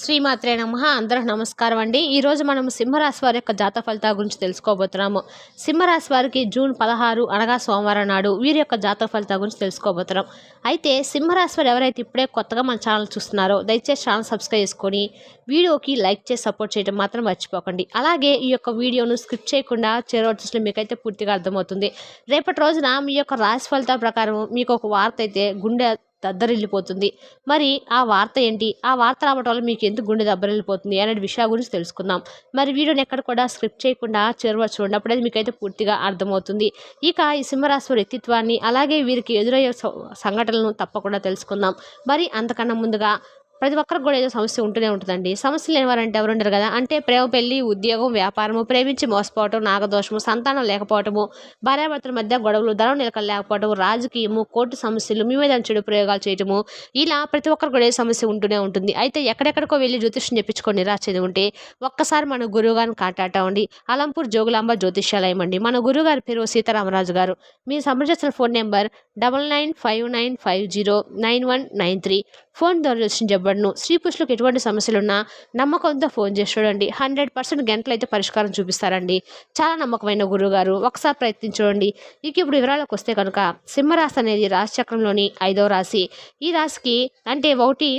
శ్రీమాత్రే నమ. అందరూ నమస్కారం అండి. ఈరోజు మనం సింహరాశి వారి యొక్క జాతక ఫలితాల గురించి తెలుసుకోబోతున్నాము. సింహరాశి వారికి జూన్ పదహారు అనగా సోమవారం నాడు వీరి యొక్క జాతక ఫలితాల గురించి తెలుసుకోబోతున్నాం. అయితే సింహరాశి వారు ఎవరైతే ఇప్పుడే కొత్తగా మన ఛానల్ చూస్తున్నారో దయచేసి ఛానల్ సబ్స్క్రైబ్ చేసుకొని వీడియోకి లైక్ చేసి సపోర్ట్ చేయడం మాత్రం మర్చిపోకండి. అలాగే ఈ యొక్క వీడియోను స్క్రిప్ట్ చేయకుండా చేరవచ్చిన మీకైతే పూర్తిగా అర్థమవుతుంది. రేపటి రోజున మీ యొక్క రాశి ఫలితాల ప్రకారం మీకు ఒక వార్త అయితే గుండె దద్దరిల్లిపోతుంది. మరి ఆ వార్త ఏంటి? ఆ వార్త రావటం వల్ల మీకు ఎందుకు గుండె దబ్బరిల్లిపోతుంది అనే విషయాల గురించి తెలుసుకుందాం. మరి వీడియోని ఎక్కడ కూడా స్క్రిప్ట్ చేయకుండా చేరవచ్చు చూడండి. అప్పుడే మీకైతే పూర్తిగా అర్థమవుతుంది. ఇక ఈ సింహరాశి వ్యక్తిత్వాన్ని అలాగే వీరికి ఎదురయ్యే సంఘటనలను తప్పకుండా తెలుసుకుందాం. మరి అంతకన్నా ముందుగా ప్రతి ఒక్కరికి కూడా ఏదో సమస్య ఉంటూనే ఉంటుందండి. సమస్యలు లేని వారంటే ఎవరు ఉండరు కదా? అంటే ప్రేమ పెళ్ళి ఉద్యోగం వ్యాపారము ప్రేమించి మోసపోవటం నాగదోషము సంతానం లేకపోవటము భార్యాభర్తల మధ్య గొడవలు ధనం నిలకలు లేకపోవటము రాజకీయము కోర్టు సమస్యలు మీ మీద చెడు ప్రయోగాలు చేయటము ఇలా ప్రతి ఒక్కరికి కూడా ఏ సమస్య ఉంటూనే ఉంటుంది. అయితే ఎక్కడెక్కడికో వెళ్ళి జ్యోతిష్యం చెప్పించుకొని నిరాశ ఉంటే ఒక్కసారి మన గురువుగారిని కాంటాక్ట్ అలంపూర్ జోగులాంబ జ్యోతిష్యాలయం అండి. మన గురుగారి పేరు సీతారామరాజు గారు. మీరు సంప్రదించిన phone number double nine five nine five zero nine one nine three. Phone ద్వారా వచ్చిన చెప్పబడును స్త్రీ పురుషులకు ఎటువంటి సమస్యలు ఉన్నా నమ్మకంతో ఫోన్ చేసి చూడండి. హండ్రెడ్ పర్సెంట్ గంటలు అయితే పరిష్కారం చూపిస్తారండి. చాలా నమ్మకమైన గురువుగారు. ఒకసారి ప్రయత్నించండి ఇక ఇప్పుడు వివరాలకు వస్తే కనుక సింహరాశి అనేది రాశిచక్రంలోని ఐదవ రాశి. ఈ రాశికి అంటే ఒకటి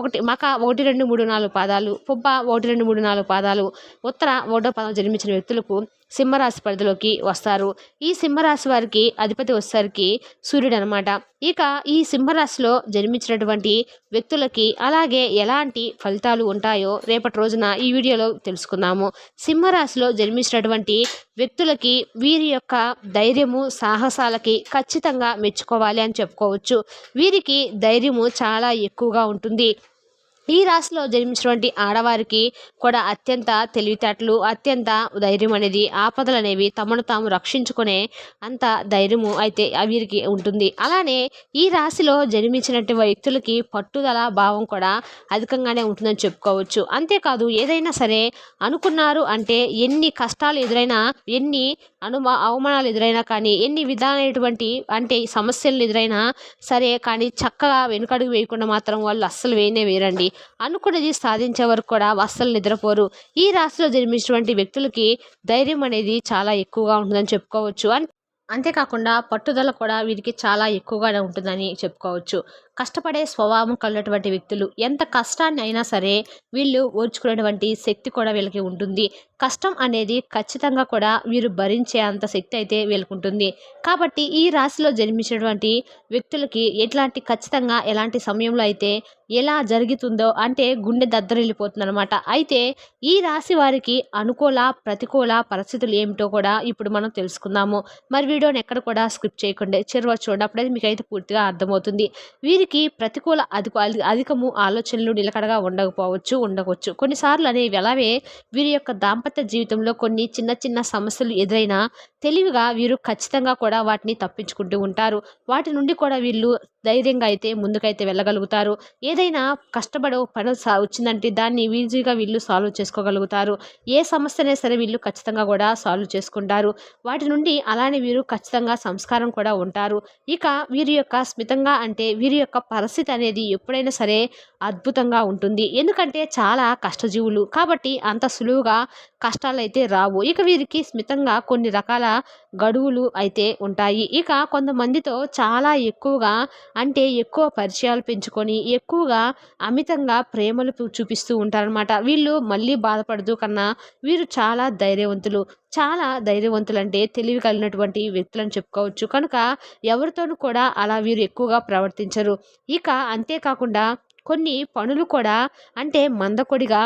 ఒకటి మక ఒకటి రెండు మూడు నాలుగు పాదాలు పుబ్బ ఒకటి రెండు మూడు నాలుగు పాదాలు ఉత్తర ఒకటో పదం జన్మించిన వ్యక్తులకు సింహరాశి పరిధిలోకి వస్తారు. ఈ సింహరాశి వారికి అధిపతి వచ్చేసరికి సూర్యుడు అనమాట ఇక ఈ సింహరాశిలో జన్మించినటువంటి వ్యక్తులకి అలాగే ఎలాంటి ఫలితాలు ఉంటాయో రేపటి రోజున ఈ వీడియోలో తెలుసుకుందాము. సింహరాశిలో జన్మించినటువంటి వ్యక్తులకి వీరి యొక్క ధైర్యము సాహసాలకి ఖచ్చితంగా మెచ్చుకోవాలి అని చెప్పుకోవచ్చు. వీరికి ధైర్యము చాలా ఎక్కువగా ఉంటుంది. ఈ రాశిలో జన్మించినటువంటి ఆడవారికి కూడా అత్యంత తెలివితేటలు అత్యంత ధైర్యం అనేది ఆపదలు అనేవి తమను తాము రక్షించుకునే అంత ధైర్యము అయితే వీరికి ఉంటుంది. అలానే ఈ రాశిలో జన్మించినటువంటి వ్యక్తులకి పట్టుదల భావం కూడా అధికంగానే ఉంటుందని చెప్పుకోవచ్చు. అంతేకాదు ఏదైనా సరే అనుకున్నారు అంటే ఎన్ని కష్టాలు ఎదురైనా ఎన్ని అనుమా అవమానాలు ఎదురైనా కానీ ఎన్ని విధాలైనటువంటి అంటే సమస్యలు ఎదురైనా సరే కానీ చక్కగా వెనుకడుగు వేయకుండా మాత్రం వాళ్ళు అస్సలు వేయనే వేయరండి అనుకున్నది సాధించే వరకు కూడా అస్సలు నిద్రపోరు. ఈ రాశిలో జన్మించినటువంటి వ్యక్తులకి ధైర్యం అనేది చాలా ఎక్కువగా ఉంటుందని చెప్పుకోవచ్చు. అండ్ అంతేకాకుండా పట్టుదల కూడా వీరికి చాలా ఎక్కువగా ఉంటుందని చెప్పుకోవచ్చు. కష్టపడే స్వభావం కలిగినటువంటి వ్యక్తులు ఎంత కష్టాన్ని అయినా సరే వీళ్ళు ఓర్చుకునేటువంటి శక్తి కూడా వీళ్ళకి ఉంటుంది. కష్టం అనేది ఖచ్చితంగా కూడా వీరు భరించే అంత శక్తి అయితే వీళ్ళకి ఉంటుంది. కాబట్టి ఈ రాశిలో జన్మించినటువంటి వ్యక్తులకి ఎట్లాంటి ఖచ్చితంగా ఎలాంటి సమయంలో అయితే ఎలా జరుగుతుందో అంటే గుండె దద్దరిల్లిపోతుంది అనమాట అయితే ఈ రాశి వారికి అనుకూల ప్రతికూల పరిస్థితులు ఏమిటో కూడా ఇప్పుడు మనం తెలుసుకుందాము. మరి వీడియోని ఎక్కడ కూడా స్కిప్ చేయకుండా. చెరువ చూడండి అప్పుడైతే పూర్తిగా అర్థమవుతుంది. వీరికి ప్రతికూల అధిక అధికము ఆలోచనలు నిలకడగా ఉండకపోవచ్చు ఉండవచ్చు. కొన్నిసార్లు అనేవి అలాగే వీరి యొక్క దాంపత్య జీవితంలో కొన్ని చిన్న చిన్న సమస్యలు ఎదురైనా తెలివిగా వీరు ఖచ్చితంగా కూడా వాటిని తప్పించుకుంటూ ఉంటారు. వాటి నుండి కూడా వీళ్ళు ధైర్యంగా అయితే ముందుకైతే వెళ్ళగలుగుతారు. ఏ ఏదైనా కష్టపడో పని సా వచ్చిందంటే దాన్ని ఈజీగా వీళ్ళు సాల్వ్ చేసుకోగలుగుతారు. ఏ సమస్యనే సరే వీళ్ళు ఖచ్చితంగా కూడా సాల్వ్ చేసుకుంటారు. వాటి నుండి అలానే వీరు ఖచ్చితంగా సంస్కారం కూడా ఉంటారు. ఇక వీరి యొక్క స్మితంగా అంటే వీరి యొక్క పరిస్థితి అనేది ఎప్పుడైనా సరే అద్భుతంగా ఉంటుంది. ఎందుకంటే చాలా కష్టజీవులు. కాబట్టి అంత సులువుగా కష్టాలు అయితే రావు. ఇక వీరికి స్మితంగా కొన్ని రకాల గడువులు అయితే ఉంటాయి. ఇక కొంతమందితో చాలా ఎక్కువగా అంటే ఎక్కువ పరిచయాలు పెంచుకొని ఎక్కువగా అమితంగా ప్రేమలు చూపిస్తూ ఉంటారనమాట వీళ్ళు మళ్ళీ బాధపడదు కన్నా వీరు చాలా ధైర్యవంతులు. చాలా ధైర్యవంతులు అంటే తెలివి కలిగినటువంటి వ్యక్తులను చెప్పుకోవచ్చు. కనుక ఎవరితోనూ కూడా అలా వీరు ఎక్కువగా ప్రవర్తించరు. ఇక అంతేకాకుండా కొన్ని పనులు కూడా అంటే మందకొడిగా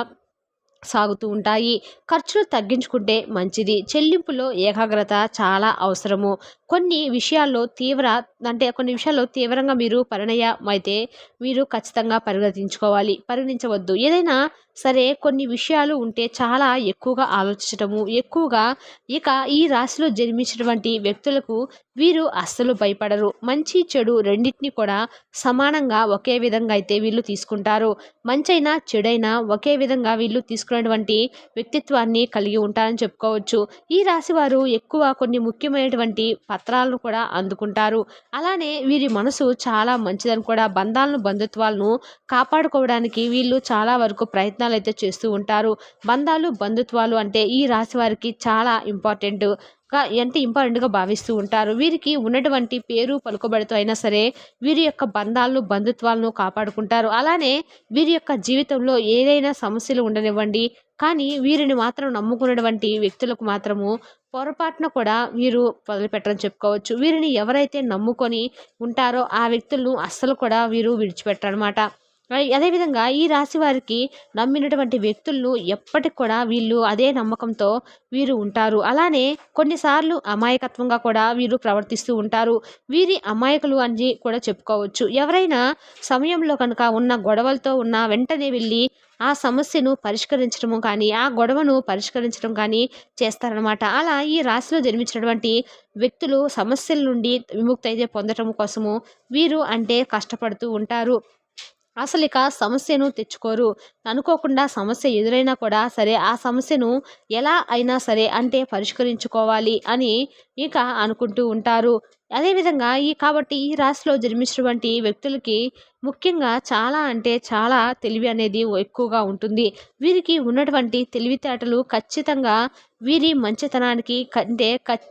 సాగుతూ ఉంటాయి. ఖర్చులు తగ్గించుకుంటే మంచిది. చెల్లింపులో ఏకాగ్రత చాలా అవసరము. కొన్ని విషయాల్లో తీవ్ర అంటే కొన్ని విషయాల్లో తీవ్రంగా మీరు పరిణయం అయితే మీరు ఖచ్చితంగా పరిగణించుకోవాలి పరిగణించవద్దు. ఏదైనా సరే కొన్ని విషయాలు ఉంటే చాలా ఎక్కువగా ఆలోచించటము ఎక్కువగా ఇక ఈ రాశిలో జన్మించినటువంటి వ్యక్తులకు వీరు అస్సలు భయపడరు. మంచి చెడు రెండింటిని కూడా సమానంగా ఒకే విధంగా అయితే వీళ్ళు తీసుకుంటారు. మంచైనా చెడైనా ఒకే విధంగా వీళ్ళు తీసుకునేటువంటి వ్యక్తిత్వాన్ని కలిగి ఉంటారని చెప్పుకోవచ్చు. ఈ రాశి వారు ఎక్కువ కొన్ని ముఖ్యమైనటువంటి పత్ర పత్రాలను కూడా అందుకుంటారు. అలానే వీరి మనసు చాలా మంచిదని కూడా బంధాలను బంధుత్వాలను కాపాడుకోవడానికి వీళ్ళు చాలా వరకు ప్రయత్నాలు అయితే చేస్తూ ఉంటారు. బంధాలు బంధుత్వాలు అంటే ఈ రాశి వారికి చాలా ఇంపార్టెంట్ ఎంత ఇంపార్టెంట్గా భావిస్తూ ఉంటారు. వీరికి ఉన్నటువంటి పేరు పలుకుబడితో అయినా సరే వీరి యొక్క బంధాలను బంధుత్వాలను కాపాడుకుంటారు. అలానే వీరి యొక్క జీవితంలో ఏదైనా సమస్యలు ఉండనివ్వండి. కానీ వీరిని మాత్రం నమ్ముకున్నటువంటి వ్యక్తులకు మాత్రము పొరపాటున కూడా వీరు వదిలిపెట్టరని చెప్పుకోవచ్చు. వీరిని ఎవరైతే నమ్ముకొని ఉంటారో ఆ వ్యక్తులను అస్సలు కూడా వీరు విడిచిపెట్టరనమాట అదేవిధంగా ఈ రాశి వారికి నమ్మినటువంటి వ్యక్తులను ఎప్పటికి కూడా వీళ్ళు అదే నమ్మకంతో వీరు ఉంటారు. అలానే కొన్నిసార్లు అమాయకత్వంగా కూడా వీరు ప్రవర్తిస్తూ ఉంటారు. వీరి అమాయకులు అని కూడా చెప్పుకోవచ్చు. ఎవరైనా సమయంలో కనుక ఉన్న గొడవలతో ఉన్న వెంటనే వెళ్ళి ఆ సమస్యను పరిష్కరించడము కానీ ఆ గొడవను పరిష్కరించడం కానీ చేస్తారనమాట అలా ఈ రాశిలో జన్మించినటువంటి వ్యక్తులు సమస్యల నుండి విముక్తి అయితే పొందటం కోసము వీరు అంటే కష్టపడుతూ ఉంటారు. అసలు ఇక సమస్యను తెచ్చుకోరు. అనుకోకుండా సమస్య ఎదురైనా కూడా సరే ఆ సమస్యను ఎలా అయినా సరే అంటే పరిష్కరించుకోవాలి అని ఇక అనుకుంటూ ఉంటారు. అదేవిధంగా ఈ కాబట్టి ఈ రాశిలో జన్మించినటువంటి వ్యక్తులకి ముఖ్యంగా చాలా అంటే చాలా తెలివి అనేది ఎక్కువగా ఉంటుంది. వీరికి ఉన్నటువంటి తెలివితేటలు ఖచ్చితంగా వీరి మంచితనానికి కంటే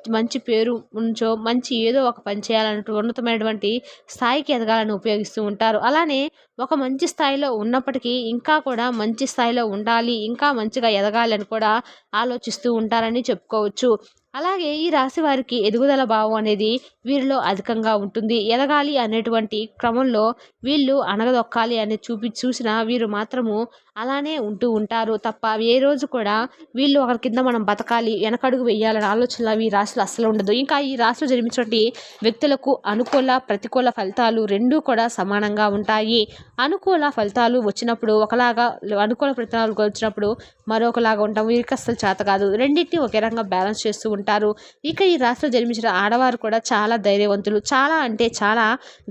మంచి పేరు ఉంచో మంచి ఏదో ఒక పని చేయాలన్నట్టు ఉన్నతమైనటువంటి స్థాయికి ఎదగాలని ఉపయోగిస్తూ ఉంటారు. అలానే ఒక మంచి స్థాయిలో ఉన్నప్పటికీ ఇంకా కూడా మంచి స్థాయిలో ఉండాలి ఇంకా మంచిగా ఎదగాలి అని కూడా ఆలోచిస్తూ ఉంటారని చెప్పుకోవచ్చు. అలాగే ఈ రాశి వారికి ఎదుగుదల భావం అనేది వీరిలో అధికంగా ఉంటుంది. ఎదగాలి అనేటువంటి క్రమంలో వీళ్ళు అనగదొక్కాలి అని చూపి చూసిన వీరు మాత్రము అలానే ఉంటూ ఉంటారు తప్ప ఏ రోజు కూడా వీళ్ళు ఒకరి కింద మనం బతకాలి వెనకడుగు వేయాలనే ఆలోచన ఈ రాశులు అస్సలు ఉండదు. ఇంకా ఈ రాశిలో జన్మించినటువంటి వ్యక్తులకు అనుకూల ప్రతికూల ఫలితాలు రెండూ కూడా సమానంగా ఉంటాయి. అనుకూల ఫలితాలు వచ్చినప్పుడు ఒకలాగా అనుకూల ఫలితాలు వచ్చినప్పుడు మరొకలాగా ఉంటాం వీరికి అస్సలు చేత కాదు. రెండింటిని ఒకే రకంగా బ్యాలెన్స్ చేస్తూ ఉంటారు. ఇక ఈ రాశిలో జన్మించిన ఆడవారు కూడా చాలా ధైర్యవంతులు. చాలా అంటే చాలా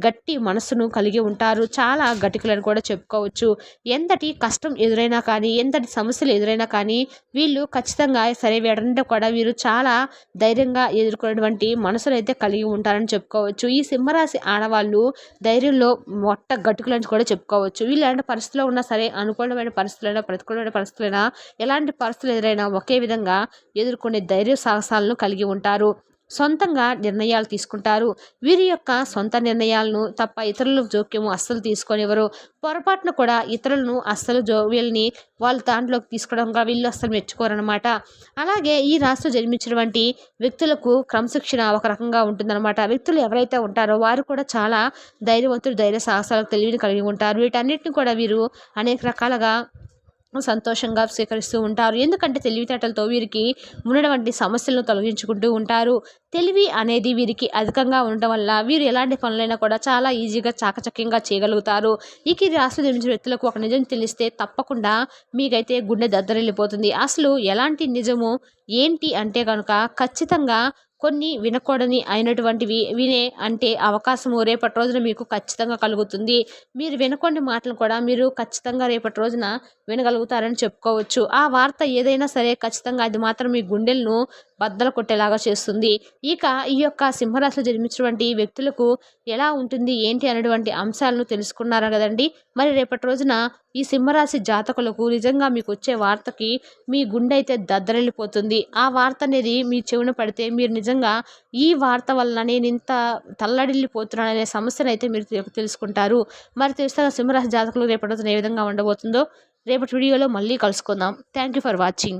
గట్టి మనసును కలిగి ఉంటారు. చాలా గటికులను కూడా చెప్పుకోవచ్చు. ఎంతటి కష్టం ఎదురైనా కానీ ఎంతటి సమస్యలు ఎదురైనా కానీ వీళ్ళు ఖచ్చితంగా సరే వీడంటే కూడా వీరు చాలా ధైర్యంగా ఎదుర్కొనేటువంటి మనసులు అయితే కలిగి ఉంటారని చెప్పుకోవచ్చు. ఈ సింహరాశి ఆడవాళ్ళు ధైర్యంలో మొట్ట గట్టుకులని కూడా చెప్పుకోవచ్చు. వీళ్ళు ఎలాంటి పరిస్థితిలో ఉన్నా సరే అనుకూలమైన పరిస్థితులైనా ప్రతికూలమైన పరిస్థితులైనా ఎలాంటి పరిస్థితులు ఎదురైనా ఒకే విధంగా ఎదుర్కొనే ధైర్య సాహసాలను కలిగి ఉంటారు. సొంతంగా నిర్ణయాలు తీసుకుంటారు. వీరి యొక్క సొంత నిర్ణయాలను తప్ప ఇతరుల జోక్యము అస్సలు తీసుకొనివ్వరు పొరపాటున కూడా ఇతరులను అస్సలు జో వీళ్ళని వాళ్ళ దాంట్లోకి తీసుకోవడంగా వీళ్ళు అస్సలు మెచ్చుకోరనమాట అలాగే ఈ రాష్ట్రం జన్మించినటువంటి వ్యక్తులకు క్రమశిక్షణ ఒక రకంగా ఉంటుందన్నమాట. వ్యక్తులు ఎవరైతే ఉంటారో వారు కూడా చాలా ధైర్యవంతులు ధైర్య సాహసాలకు తెలివిని కలిగి ఉంటారు. వీటన్నిటిని కూడా వీరు అనేక రకాలుగా సంతోషంగా స్వీకరిస్తూ ఉంటారు. ఎందుకంటే తెలివితేటలతో వీరికి ఉన్నటువంటి సమస్యలను తొలగించుకుంటూ ఉంటారు. తెలివి అనేది వీరికి అధికంగా ఉండటం వల్ల వీరు ఎలాంటి పనులైనా కూడా చాలా ఈజీగా చాకచక్యంగా చేయగలుగుతారు. ఈ రాష్ట్ర నిర్మించిన వ్యక్తులకు ఒక నిజం తెలిస్తే తప్పకుండా మీకైతే గుండె దద్దరిల్లిపోతుంది. అసలు ఎలాంటి నిజము ఏంటి అంటే కనుక ఖచ్చితంగా కొన్ని వినకూడని అయినటువంటివి వినే అంటే అవకాశము రేపటి రోజున మీకు ఖచ్చితంగా కలుగుతుంది. మీరు వినకొన్ని మాటలు కూడా మీరు ఖచ్చితంగా రేపటి రోజున వినగలుగుతారని చెప్పుకోవచ్చు. ఆ వార్త ఏదైనా సరే ఖచ్చితంగా అది మాత్రం మీ గుండెలను బద్దలు కొట్టేలాగా చేస్తుంది. ఇక ఈ యొక్క సింహరాశిలో జన్మించినటువంటి వ్యక్తులకు ఎలా ఉంటుంది ఏంటి అనేటువంటి అంశాలను తెలుసుకున్నారు కదండి? మరి రేపటి రోజున ఈ సింహరాశి జాతకులకు నిజంగా మీకు వచ్చే వార్తకి మీ గుండె అయితే దద్దరెళ్ళిపోతుంది ఆ వార్త అనేది మీ చెవిన పడితే మీరు నిజంగా ఈ వార్త వలన నేను ఇంత తల్లడిల్లిపోతున్నాను అనే సమస్యను అయితే మీరు తెలుసుకుంటారు. మరి తెలుస్తా సింహరాశి జాతకులు రేపటి రోజున ఏ విధంగా ఉండబోతుందో రేపటి వీడియోలో మళ్ళీ కలుసుకుందాం. Thank you for watching